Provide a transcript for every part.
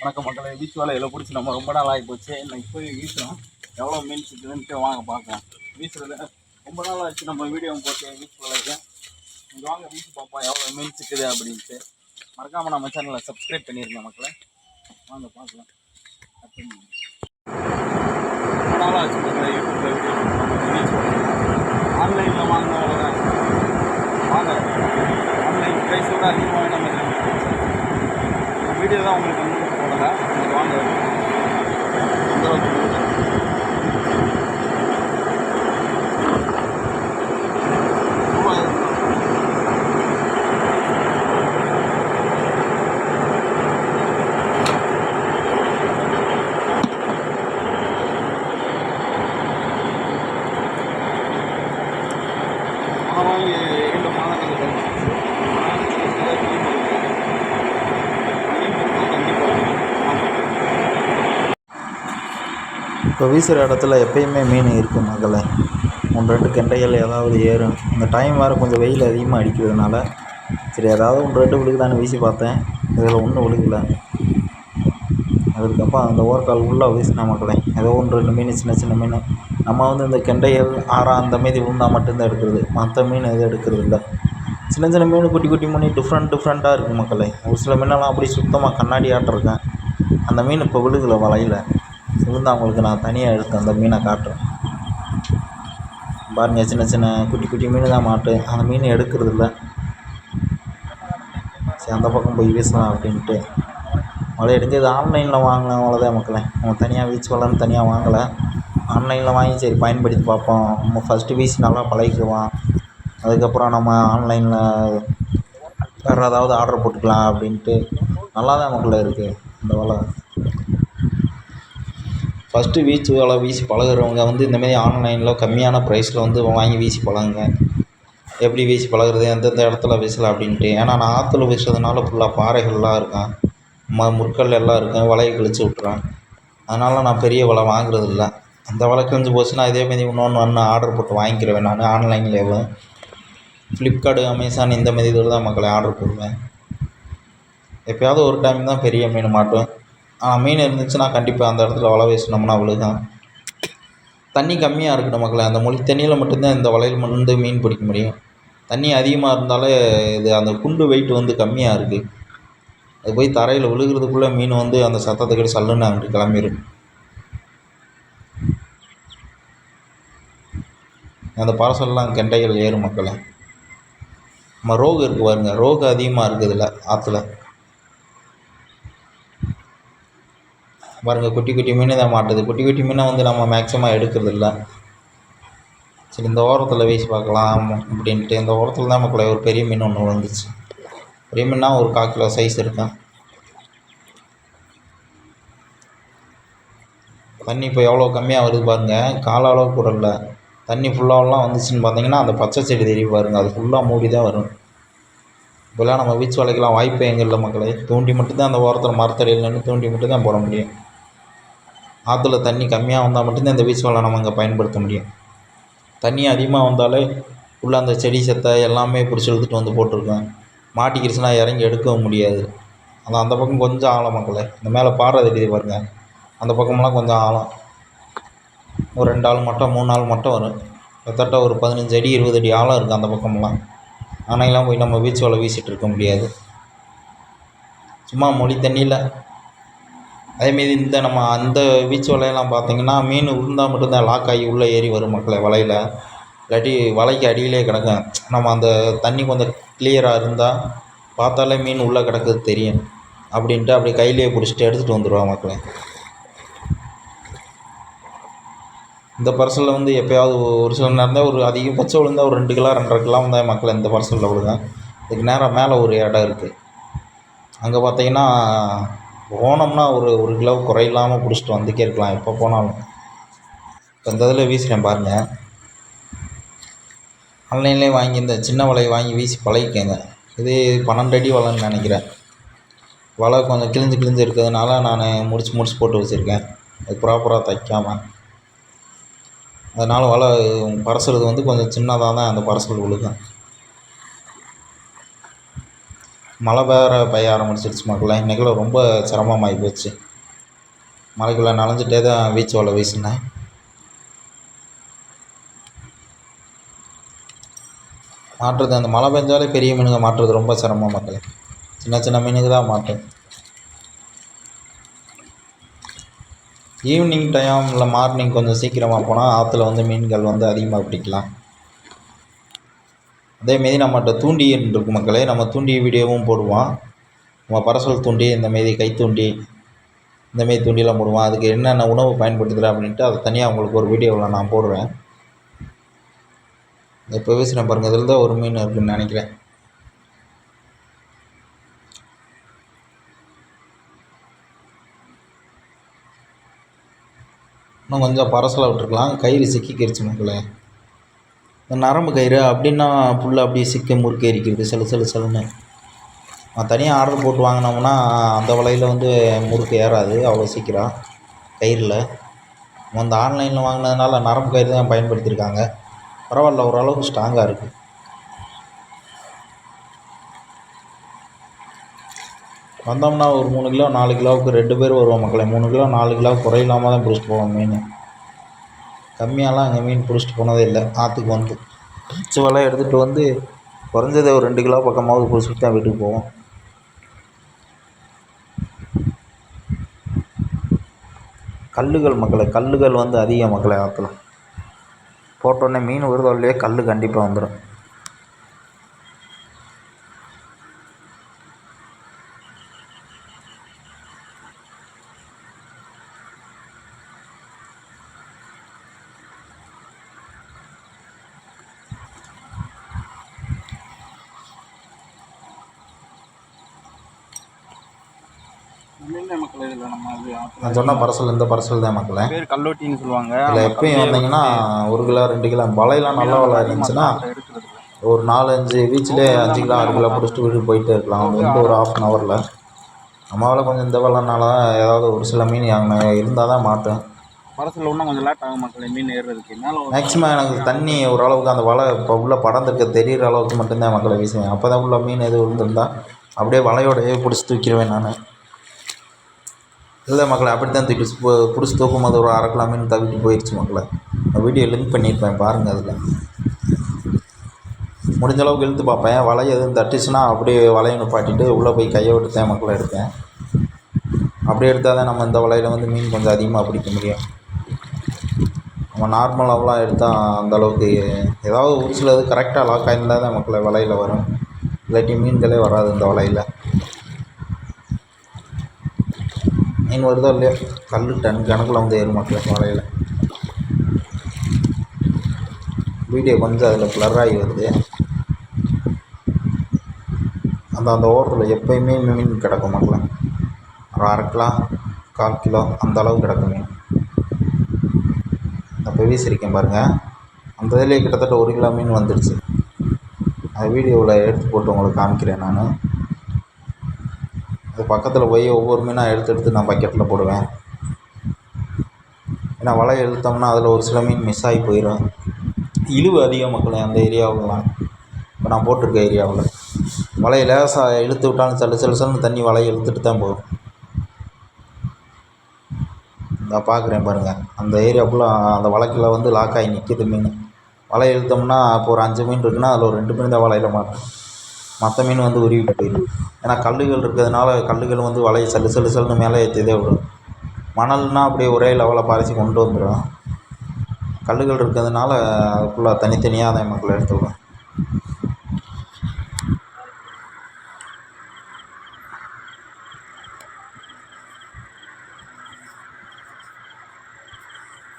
வணக்கம் மக்களை வீச்சு வலையில் பிடிச்சி நம்ம ரொம்ப நாள் ஆகி போச்சு. இன்னைக்கு போய் வீசுகிறோம் எவ்வளோ மீன் சிக்குதுன்ட்டு வாங்க பார்க்கலாம். வீசுறது ரொம்ப நாள் ஆச்சு நம்ம வீடியோ போட்டு வீச்சு வலைக்கு. இங்கே வாங்க வீசி பார்ப்போம் எவ்வளோ மீன் சிக்குது அப்படின்ட்டு. மறக்காமல் நம்ம சேனலை சப்ஸ்கிரைப் பண்ணிருங்க மக்களை. வாங்க பார்க்கலாம். அப்படி ரொம்ப நாள் ஆச்சு மக்களை யூடியூப்பில் வீடியோ வீச்சு ஆன்லைனில் வாங்கின அவ்வளோதான் வாங்க ஆன்லைன் ப்ரைஸோட அதிகமாக நம்ம வீடியோ தான் உங்களுக்கு வந்து இந்த அளவுக்கு இருக்குது. ரொம்ப பணம் வாங்கி இரண்டு மாதங்கள் கழிச்சு இப்போ வீசுகிற இடத்துல எப்பயுமே மீன் இருக்கும் மகளே. ஒன்று ரெண்டு கெண்டைகள் ஏதாவது ஏறும். இந்த டைம் வேறு கொஞ்சம் வெயில் அதிகமாக அடிக்கிறதுனால சரி ஏதாவது ஒன்று ரெண்டு விழுகுதான்னு வீசி பார்த்தேன். இதில் ஒன்றும் விழுகலை. அதுக்கப்புறம் அந்த ஓர்கால் உள்ளே வீசினா மக்களே ஏதோ ஒன்று ரெண்டு மீன் சின்ன சின்ன மீன். நம்ம வந்து இந்த கெண்டைகள் ஆறா அந்த மீதி விழுந்தால் மட்டும்தான் எடுக்கிறது. மற்ற மீன் எதுவும் எடுக்கிறது இல்லை. சின்ன சின்ன மீன் குட்டி குட்டி மீன் டிஃப்ரெண்ட் டிஃப்ரெண்ட்டாக இருக்குது மக்களே ஒரு சில மீனெல்லாம் அப்படி சுத்தமாக கண்ணாடி ஆட்டிருக்கேன். அந்த மீன் இப்போ விழுகல வலையில் இருந்தால் அவங்களுக்கு நான் தனியாக எடுத்து அந்த மீனை காட்டுறேன். பாருங்க சின்ன சின்ன குட்டி குட்டி மீன் தான் மாட்டு. அந்த மீன் எடுக்கிறது இல்லை சரி அந்த பக்கம் போய் வீசலாம் அப்படின்ட்டு. மழை எடுத்து இது ஆன்லைனில் வாங்கினேன் அவ்வளோதான் மக்களே. நம்ம தனியாக வீச்சு வளர்ந்து தனியாக வாங்கலை. ஆன்லைனில் வாங்கி சரி பயன்படுத்தி பார்ப்போம். நம்ம ஃபஸ்ட்டு வீசி நல்லா பழகிக்குவோம் அதுக்கப்புறம் நம்ம ஆன்லைனில் வேறு ஏதாவது ஆர்டர் போட்டுக்கலாம் அப்படின்ட்டு. நல்லா தான் மக்களே இருக்குது இந்த வலை. ஃபஸ்ட்டு வீச்சு வலை வீசி பழகுறவங்க வந்து இந்தமாரி ஆன்லைனில் கம்மியான ப்ரைஸில் வந்து வாங்கி வீசி பழகுங்க. எப்படி வீசி பழகுறது எந்தெந்த இடத்துல வீசலாம் அப்படின்ட்டு. ஏன்னா நான் ஆற்றுல வீசுறதுனால ஃபுல்லாக பாறைகள்லாம் இருக்கும். ம முற்கள் எல்லாம் இருக்கும். வலையை கிழிச்சு விட்றேன் அதனால் நான் பெரிய வலை வாங்குறது இல்லை. அந்த வலை கிழிஞ்சு போச்சுன்னா இதேமாரி இன்னொன்று ஒன்று ஆர்டர் போட்டு வாங்கிக்கிறேன் நான் ஆன்லைன்லேயே. ஃப்ளிப்கார்டு அமேசான் இந்த மாதிரி இதில் தான் மக்களை ஆர்டர் போடுவேன். எப்போயாவது ஒரு டைம் தான் பெரிய மீன் மாட்டுவேன். ஆனால் மீன் இருந்துச்சுன்னா கண்டிப்பாக அந்த இடத்துல வலை வீசினோம்னா விழுகும் தண்ணி கம்மியாக இருக்கணும் மக்களை. அந்த மொழி தண்ணியில் மட்டும்தான் இந்த வலையில் வந்து மீன் பிடிக்க முடியும். தண்ணி அதிகமாக இருந்தாலே இது அந்த குண்டு வெயிட் வந்து கம்மியாக இருக்குது அது போய் தரையில் விழுகிறதுக்குள்ளே மீன் வந்து அந்த சத்தத்தை கிட்ட சல்லுன்னு அங்கிட்டு கிளம்பிடும் அந்த பரசல்லாம் கெண்டைகள் ஏறும் மக்களை. நம்ம ரோகு இருக்குது பாருங்கள் ரோகு அதிகமாக இருக்குது இதில் ஆற்றுல பாருங்கள் குட்டி குட்டி மீன் தான் மாட்டுது. குட்டி குட்டி மீனை வந்து நம்ம மேக்ஸிமம் எடுக்கிறது இல்லை சரி இந்த ஓரத்தில் வீசி பார்க்கலாம் அப்படின்ட்டு இந்த ஓரத்தில் தான் மக்களே ஒரு பெரிய மீன் ஒன்று விழுந்துச்சு. பெரிய மீன்னா ஒரு கால் கிலோ சைஸ் இருக்கும் தண்ணி இப்போ எவ்வளோ கம்மியாக வருது பாருங்கள் கால அளவு கூட இல்லை. தண்ணி ஃபுல்லாகலாம் வந்துச்சுன்னு பார்த்தீங்கன்னா அந்த பச்சை செடி தெரியும் பாருங்கள் அது ஃபுல்லாக மூடி தான் வரும். இப்போல்லாம் நம்ம வீச்சு வளைக்கலாம் வாய்ப்பு எங்கள் இல்லை மக்களே. தூண்டி மட்டும்தான் அந்த ஓரத்தில் மரத்தடியில் நின்று தூண்டி மட்டும் தான் போட முடியும். ஆற்றுல தண்ணி கம்மியாக வந்தால் மட்டும்தான் இந்த வீச்சு வலை நம்ம அங்கே பயன்படுத்த முடியும். தண்ணி அதிகமாக வந்தாலே உள்ளே அந்த செடி செத்தை எல்லாமே பிடிச்சி இழுத்துட்டு வந்து போட்டிருக்கோம். மாட்டிக்கிடுச்சுன்னா இறங்கி எடுக்கவும் முடியாது. அதான் அந்த பக்கம் கொஞ்சம் ஆழம் மக்களே இந்த மேலே பாறை தெரியுது பாருங்கள் அந்த பக்கமெல்லாம் கொஞ்சம் ஆழம். ஒரு ரெண்டு ஆள் மட்டும் மூணு ஆள் மட்டும் வரும். கிட்டத்தட்ட ஒரு பதினஞ்சு அடி இருபது அடி ஆழம் இருக்குது அந்த பக்கமெல்லாம். ஆனையெல்லாம் போய் நம்ம வீச்சு வலை வீசிட்டு இருக்க முடியாது. சும்மா மொழி தண்ணியில் அதேமாரி இந்த நம்ம அந்த வீச்சு வலையெல்லாம் பார்த்தீங்கன்னா மீன் உளுந்தால் மட்டும்தான் லாக் ஆகி உள்ளே ஏறி வரும் மக்களை வலையில். இல்லாட்டி வலைக்கு அடியிலே கிடக்கும் நம்ம அந்த தண்ணி கொஞ்சம் கிளியராக இருந்தால் பார்த்தாலே மீன் உள்ளே கிடக்குது தெரியும். அப்படின்ட்டு அப்படி கையிலேயே பிடிச்சிட்டு எடுத்துகிட்டு வந்துடுவாங்க மக்களை. இந்த பர்சலில் வந்து எப்போயாவது ஒரு சில நேரம் தான் ஒரு அதிகபட்சம் விழுந்தா ஒரு ரெண்டு கிலோ ரெண்டரை கிலோ வந்தால் மக்கள் இந்த பர்சலில் விழுங்க இதுக்கு நேரம் மேலே ஒரு இடம் இருக்குது அங்கே பார்த்தீங்கன்னா போனோம்னா ஒரு ஒரு கிலோ குறையில்லாமல் பிடிச்சிட்டு வந்துக்கே இருக்கலாம். எப்போ போனாலும். இப்போ இந்த இதில் வீசுகிறேன் பாருங்கள் ஆன்லைன்லேயே வாங்கி இந்த சின்ன வலையை வாங்கி வீசி பழகிக்கங்க. இது பன்னெண்டு அடி வலைன்னு நினைக்கிறேன். வலை கொஞ்சம் கிழிஞ்சு கிழிஞ்சு இருக்கிறதுனால நான் முடிச்சு முடிச்சு போட்டு வச்சுருக்கேன். அது ப்ராப்பராக தைக்காமல் அதனால் வலை பரசுறது வந்து கொஞ்சம் சின்னதாக தான் அந்த பரசல் விழுகும் மழை வேற பெய்ய ஆரம்பிச்சிருச்சு மக்களே. இன்றைக்கெல்லாம் ரொம்ப சிரமமாகி போச்சு. மழைக்குள்ளே நனைஞ்சிட்டே தான் வீச்சு வலை வீசினேன். மாட்டுறது அந்த மழை பெஞ்சாலே பெரிய மீனுங்க மாட்டுறது ரொம்ப சிரமம் மக்களே. சின்ன சின்ன மீனுக்கு தான் மாட்டும். ஈவினிங் டைம் இல்லை மார்னிங் கொஞ்சம் சீக்கிரமாக போனால் ஆற்றுல வந்து மீன்கள் வந்து அதிகமாக பிடிக்கலாம். அதேமாரி நம்மகிட்ட தூண்டி இருக்கு மக்களே. நம்ம தூண்டி வீடியோவும் போடுவோம். நம்ம பரசல் தூண்டி இந்தமாரி கைத்தூண்டி இந்தமாரி தூண்டிலாம் போடுவோம். அதுக்கு என்னென்ன உணவு பயன்படுத்துகிறேன் அப்படின்ட்டு அதை தனியாக உங்களுக்கு ஒரு வீடியோவில் நான் போடுவேன் இப்போ பேசுகிறேன் பாருங்கள் இதில் தான் ஒரு மீன் இருக்குன்னு நினைக்கிறேன். இன்னும் கொஞ்சம் பரசலாக விட்டுருக்கலாம். கயிறு சிக்கிக்கிருச்சு மக்களே. இந்த நரம்பு கயிறு அப்படின்னா புல் அப்படியே சிக்க முறுக்க எரிக்கிறது சில சலு சலுன்னு. நான் தனியாக ஆர்டர் போட்டு வாங்கினோம்னா அந்த வலையில் வந்து முறுக்கு ஏறாது அவ்வளோ சீக்கிரம். கயிறில். வந்து ஆன்லைனில் வாங்கினதுனால நரம்பு கயிறு தான் பயன்படுத்தியிருக்காங்க. பரவாயில்ல ஓரளவுக்கு ஸ்ட்ராங்காக இருக்குது வந்தோம்னா ஒரு மூணு கிலோ நாலு கிலோவுக்கு ரெண்டு பேர் வருவோம் மக்களை. மூணு கிலோ நாலு கிலோ குறையில்லாமல் தான் பிடிச்சிட்டு போவோம் மீன் கம்மியாலாம் அங்கே மீன் பிடிச்சிட்டு போனதே இல்லை ஆற்றுக்கு வந்து. பிடிச்ச வலை எடுத்துகிட்டு வந்து குறைஞ்சது ஒரு ரெண்டு கிலோ பக்கமாவது பிடிச்சிட்டு தான் வீட்டுக்கு போவோம். கல்லுகள் மக்களை கல்லுகள் வந்து அதிக மக்களே ஆற்றுல. போட்டோடனே மீன் வருதோ இல்லையோ கல் கண்டிப்பாக வந்துடும் மீன் மக்கள் இதில் நம்ம அது ஆத்துல? நான் சொன்ன பரசல் இந்த பரசல் தான் மக்களே. பேர் கல்லோட்டின்னு சொல்லுவாங்க. இதில் எப்பயும் வந்தீங்கன்னா ஒரு கிலோ ரெண்டு கிலோ வலையெல்லாம் நல்ல வலை இருந்துச்சுன்னா ஒரு நாலு அஞ்சு பீச்சிலே அஞ்சு கிலோ ஆறு கிலோ பிடிச்சிட்டு வீட்டுக்கு போயிட்டே இருக்கலாம். அது வந்து ஒரு ஆஃப் அன் ஹவரில் நம்மளால கொஞ்சம் இந்த வெள்ளனால ஏதாவது ஒரு சில மீன் அங்கே இருந்தால் தான் மாட்டேன். பரசில் இன்னும் கொஞ்சம் லேட் ஆகும் மக்களே மீன் ஏறுறதுக்கு. மேலே மேக்ஸிமம் எனக்கு தண்ணி ஓரளவுக்கு அந்த வலை இப்போ உள்ள படர்ந்துருக்க தெரியிற அளவுக்கு மட்டும்தான் மக்களை வீசுவேன். அப்போ தான் உள்ள மீன் எதுவும் விழுந்திருந்தா அப்படியே வலையோடயே பிடிச்சி தூக்கிடுவேன் நான். இல்லை மக்களை அப்படி தான் தூக்கி பு- பிடிச்சி தூக்கும் போது ஒரு அரை மீன் தவிட்டு போயிடுச்சு மக்களை. நான் வீடியோ லிங்க் பண்ணியிருப்பேன் பாருங்கள் அதில். முடிஞ்ச அளவுக்கு இழுத்து பார்ப்பேன். வலை எதுவும் தட்டுச்சுன்னா அப்படியே வலையை நிப்பாட்டிட்டு உள்ளே போய் கையை விட்டு தான் மக்களை எடுப்பேன். அப்படியே எடுத்தால் தான் நம்ம இந்த வலையில் வந்து மீன் கொஞ்சம் அதிகமாக பிடிக்க முடியும். நம்ம நார்மலாகலாம் எடுத்தால் அந்த அளவுக்கு ஏதாவது ஒரு சிலது கரெக்டாக லாக் ஆகிருந்தால் தான் மக்களை வலையில் வரும். இல்லாட்டி மீன்களே வராது இந்த வலையில். மீன் வருதோ இல்லையோ? கல் டன் கணக்கில் வந்து ஏற மாட்டேன் வலையில் வீடியோ கொஞ்சம் அதில் blur ஆகி வருது. அந்த அந்த ஓரத்தில் எப்போயுமே மீன் கிடக்க மாட்டலாம் ஒரு அரை கிலோ கால் கிலோ அந்த அளவு கிடக்கும் மீன். இப்போ வீசியிருக்கேன் பாருங்கள் அந்த இதிலே கிட்டத்தட்ட ஒரு கிலோ மீன் வந்துடுச்சு. அது வீடியோவில் எடுத்து போட்டு உங்களுக்கு காமிக்கிறேன் நான். அது பக்கத்தில் போய் ஒவ்வொரு மீனாக எடுத்து எடுத்து நான் பக்கெட்டில் போடுவேன். ஏன்னா வலை இழுத்தோம்னா அதில் ஒரு சில மீன் மிஸ் ஆகி போயிடும் இழுவு அதிகம் மக்களே அந்த ஏரியாவிலலாம் இப்போ நான் போட்டிருக்க ஏரியாவில். வலையை லேசாக இழுத்து விட்டாலும் சல்லு சல்லு சல்லுன்னு தண்ணி வலையை இழுத்துட்டு தான் போகும். நான் பார்க்குறேன் பாருங்கள் அந்த ஏரியா ஃபுல்லாக அந்த வலைக்குள்ள வந்து லாக் ஆகி நிற்கிது மீன். வலை இழுத்தோம்னா இப்போ ஒரு அஞ்சு மீன் இருக்குன்னா அதில் ஒரு ரெண்டு மீன் தான் வலையில் மாட்டேன் மற்ற மீன் வந்து உருவிட்டு போயிடும். ஏன்னா கல்லுகள் இருக்கிறதுனால கல்லுகள் வந்து வலையை சல்லு சல்லு சல்லுன்னு மேலே ஏற்றிதே விடும். மணல்னால் அப்படியே ஒரே லெவலில் பறித்து கொண்டு வந்துடும். கல்லுகள் இருக்கிறதுனால அது ஃபுல்லாக தனித்தனியாக அதை மக்களை எடுத்து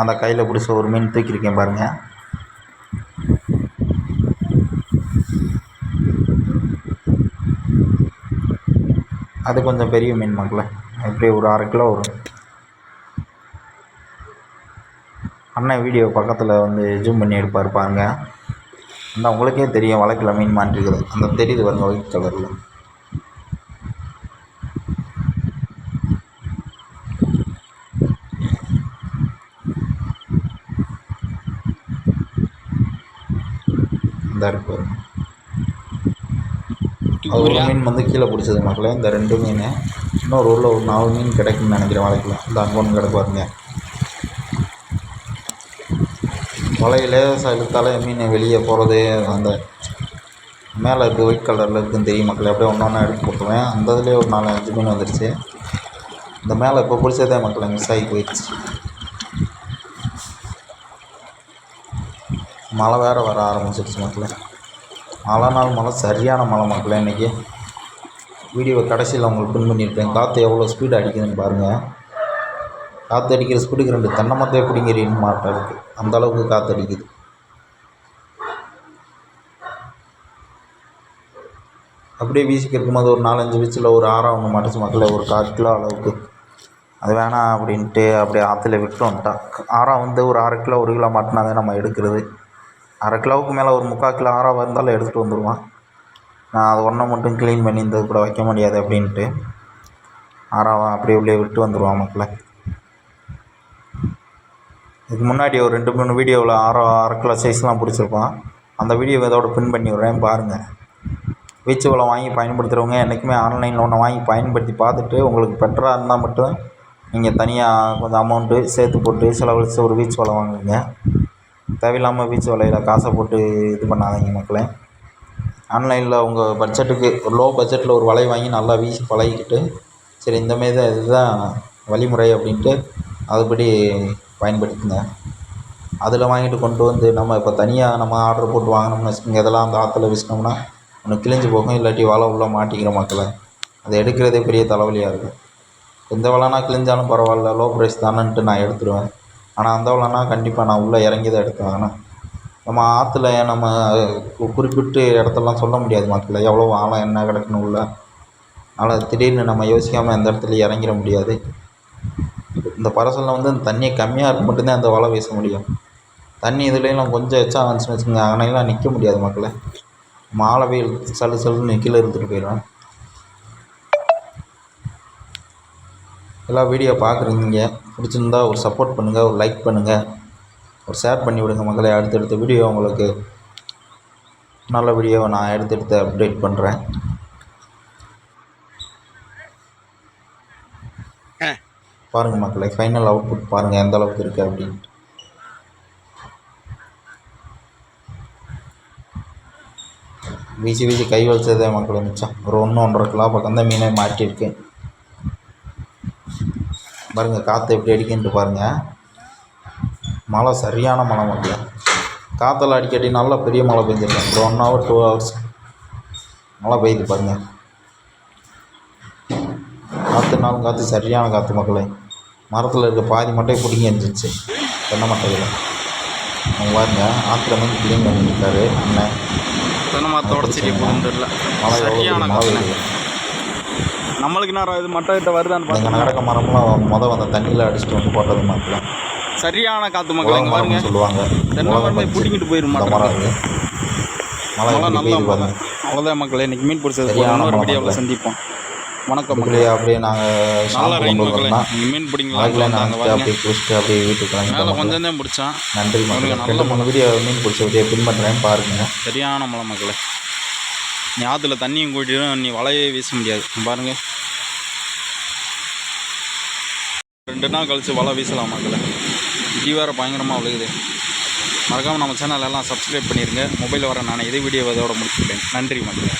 அந்த கையில் பிடிச்ச ஒரு மீன் தூக்கியிருக்கேன் பாருங்கள் அது கொஞ்சம் பெரிய மீன் மக்களே. எப்படி ஒரு அரை கிலோ வரும். அண்ணன் வீடியோ பக்கத்தில் வந்து ஜூம் பண்ணி எடுப்பார் பாருங்க. அந்த உங்களுக்கே தெரியும் வழக்கில் மீன் மாட்டிருக்குது. அந்த தெரியுது பாருங்க ஒயிட் கலரில் இந்த இருக்கு அது ஒரு மீன் வந்து கீழே பிடிச்சது மக்களே. இந்த ரெண்டு மீன் இன்னொரு ஊரில் ஒரு நாலு மீன் கிடைக்கும்னு நினைக்கிறேன் வலைக்கலாம் இந்த அங்கே ஒன்று கிடக்கு பாருங்க. வலையில் இழுத்தாலே மீன் வெளியே போகிறது அந்த மேலே இருக்குது ஒயிட் கலரில் இருக்குன்னு தெரியும் மக்களே. அப்படியே ஒன்று ஒன்றா எடுத்து போட்டுருவேன். அந்த இதுலேயே ஒரு நாலு அஞ்சு மீன் வந்துருச்சு. இந்த மேலே இப்போ பிடிச்சதே மக்களை மிஸ் ஆகி போயிடுச்சு மழை வேறு வர ஆரம்பிச்சிருச்சு மக்களே. மழை நாள் மழை சரியான மழை மக்களே இன்றைக்கி வீடியோவை கடைசியில் உங்களுக்கு பின் பண்ணியிருப்பேன். காற்று எவ்வளோ ஸ்பீடு அடிக்குதுன்னு பாருங்கள் காற்று அடிக்கிற ஸ்பீடுக்கு ரெண்டு தென்னை மரத்தையே பிடிங்கிறீன்னு மாட்டம் இருக்குது அந்த அளவுக்கு காற்று அடிக்குது. அப்படியே வீசிக்கு இருக்கும்போது ஒரு நாலஞ்சு வீச்சில் ஒரு ஆறாம் ஒன்று மாட்டுச்சு மக்களை ஒரு கால் கிலோ அளவுக்கு. அது வேணாம் அப்படின்ட்டு அப்படியே ஆற்றுல விட்டு வந்துட்டான் ஆறாம் வந்து ஒரு அரை கிலோ ஒரு கிலோ மாட்டினா தான் நம்ம எடுக்கிறது. அரை கிலோவுக்கு மேலே ஒரு முக்கால் கிலோ ஆறாக இருந்தாலும் எடுத்துகிட்டு வந்துடுவான். நான் அது ஒன்றை மட்டும் க்ளீன் பண்ணி இந்த கூட வைக்க முடியாது அப்படின்ட்டு. ஆறாவா அப்படியே உள்ளே விட்டு வந்துடுவான் மக்களை. இதுக்கு முன்னாடி ஒரு ரெண்டு மூணு வீடியோவில் ஆறோ அரை கிலோ சைஸ்லாம் பிடிச்சிருப்பான். அந்த வீடியோ இதோட பின் பண்ணி விட்றேன் பாருங்கள் வீச்சு வலை வாங்கி பயன்படுத்துகிறவங்க என்றைக்குமே ஆன்லைனில் ஒன்று வாங்கி பயன்படுத்தி பார்த்துட்டு உங்களுக்கு பெட்டராக இருந்தால் மட்டும் நீங்கள் தனியாக கொஞ்சம் அமௌண்ட்டு சேர்த்து போட்டு செலவழித்து ஒரு வீச்சு வலை வாங்குங்க. தேவையில்லாமல் வீச்சு வலையில் காசை போட்டு இது பண்ணாதீங்க மக்களே. ஆன்லைனில் உங்கள் பட்ஜெட்டுக்கு ஒரு லோ பட்ஜெட்டில் ஒரு வலை வாங்கி நல்லா வீசி பழகிக்கிட்டு சரி இந்தமாரி தான் இதுதான் வழிமுறை அப்படின்ட்டு அதுபடி பயன்படுத்துங்க. அதில் வாங்கிட்டு கொண்டு வந்து நம்ம இப்போ தனியாக நம்ம ஆர்டர் போட்டு வாங்கினோம்னு வச்சுக்கோங்க. இதெல்லாம் அந்த ஆற்றுல வீசினோம்னா ஒன்று கிழிஞ்சு போகும் இல்லாட்டி வலை உள்ளே மாட்டிக்கிற மக்களை. அதை எடுக்கிறதே பெரிய தலைவலியாக இருக்கும். எந்த வலைனா கிழிஞ்சாலும் பரவாயில்ல லோ ப்ரைஸ் தானேன்ட்டு நான் எடுத்துடுவேன் ஆனால் அந்த கண்டிப்பாக நான் உள்ளே இறங்கி தான் எடுத்தேன் ஆனால் நம்ம ஆற்றுல நம்ம குறிப்பிட்டு இடத்தெல்லாம் சொல்ல முடியாது மக்கள் எவ்வளோ ஆழம் என்ன கிடக்குன்னு உள்ள. அதனால் திடீர்னு நம்ம யோசிக்காமல் எந்த இடத்துலையும் இறங்கிட முடியாது. இந்த பரசலில் வந்து அந்த தண்ணியை கம்மியாக இருக்க மட்டும்தான் அந்த வலை வீச முடியும். தண்ணி இதுலேயும் கொஞ்சம் எச்சா வந்துச்சுன்னு வச்சுக்கோங்க அங்கனையெல்லாம் நிற்க முடியாது மக்களை மாலை வெயில் சலு சலுன்னு கீழே இருந்துட்டு போயிடுவேன் எல்லா வீடியோ பார்க்குறீங்க பிடிச்சிருந்தா ஒரு சப்போர்ட் பண்ணுங்கள் ஒரு லைக் பண்ணுங்கள் ஒரு ஷேர் பண்ணி விடுங்க மக்களே. அடுத்தடுத்த வீடியோ உங்களுக்கு நல்ல வீடியோவை நான் எடுத்து எடுத்து அப்டேட் பண்ணுறேன் பாருங்கள் மக்களே ஃபைனல் அவுட்புட் பாருங்கள் எந்த அளவுக்கு இருக்குது அப்படின்ட்டு வீசி வீசி கை வலிச்சதே மக்களே மிச்சம். ஒரு ஒன்று ஒன்றரை கிலோ பக்கம் தான் மீனே மாட்டியிருக்கு. பாருங்கள் காற்று எப்படி அடிக்குன்ட்டு பாருங்கள் மழை சரியான மழை மக்களே காற்றெல்லாம் அடிக்கடி நல்லா பெரிய மழை பெஞ்சிருக்கேன் ஒரு ஒன் ஹவர் டூ ஹவர்ஸ் மழை பெய்யுது பாருங்கள் காற்றுனாலும் காற்று சரியான காற்று மக்களே. மரத்தில் இருக்க பாதி மட்டையை பிடிங்கி எரிஞ்சிச்சு தென்னை மட்டையில். அவங்க பாருங்க ஆற்றுல மீன் க்ளீன் பண்ணியிருக்காரு அண்ணன். தென்னை மரத்தோட தெரியல மழை மழை காற்று நம்மளுக்கு நேரம் இது மட்டை கிட்ட வருதான்னு பார்த்தா நடக்க மரம்லாம் மொதல் வந்த தண்ணியில் அடிச்சுட்டு வந்து போட்டது மக்கள் சரியான காற்று மக்கள் இங்கே பாருங்க. சொல்லுவாங்க. தென்னை மரமே பறிச்சு. பிடிங்கிட்டு போயிடும் மரம் மழை நல்லா பாருங்க. அவ்வளோதான் மக்களே இன்னைக்கு மீன் பிடிச்சது மழை வீடியோவில். சந்திப்போம். வணக்கம் மக்களே. அப்படியே நாங்கள் நல்லா ரைன் மக்களே. நீங்கள் மீன் நினச்சிட்டு பாருங்க அப்படியே குளிச்சுட்டு அப்படியே வீட்டுக்கு மேலே. கொஞ்சம் தான் பிடிச்சான். நன்றி மக்களே. பாருங்க, நல்ல மூணு வீடியோ மீன் பிடிச்ச வீடியோ பின் பண்ணுறேன் பாருங்கள் சரியான மழை மக்களே. ஆற்றுல தண்ணியும் கூட்டிடும் நீ வலையே வீச முடியாது. பாருங்க. ரெண்டு நாள் கழிச்சு வலை வீசலாம் மக்களை இடி வேறு பயங்கரமாக விழுகுது. மறக்காமல் நம்ம சேனல் எல்லாம் சப்ஸ்கிரைப் பண்ணிடுங்க மொபைல் வர நான் இதே வீடியோ இதோட முடிச்சுக்கிறேன். நன்றி மக்களே.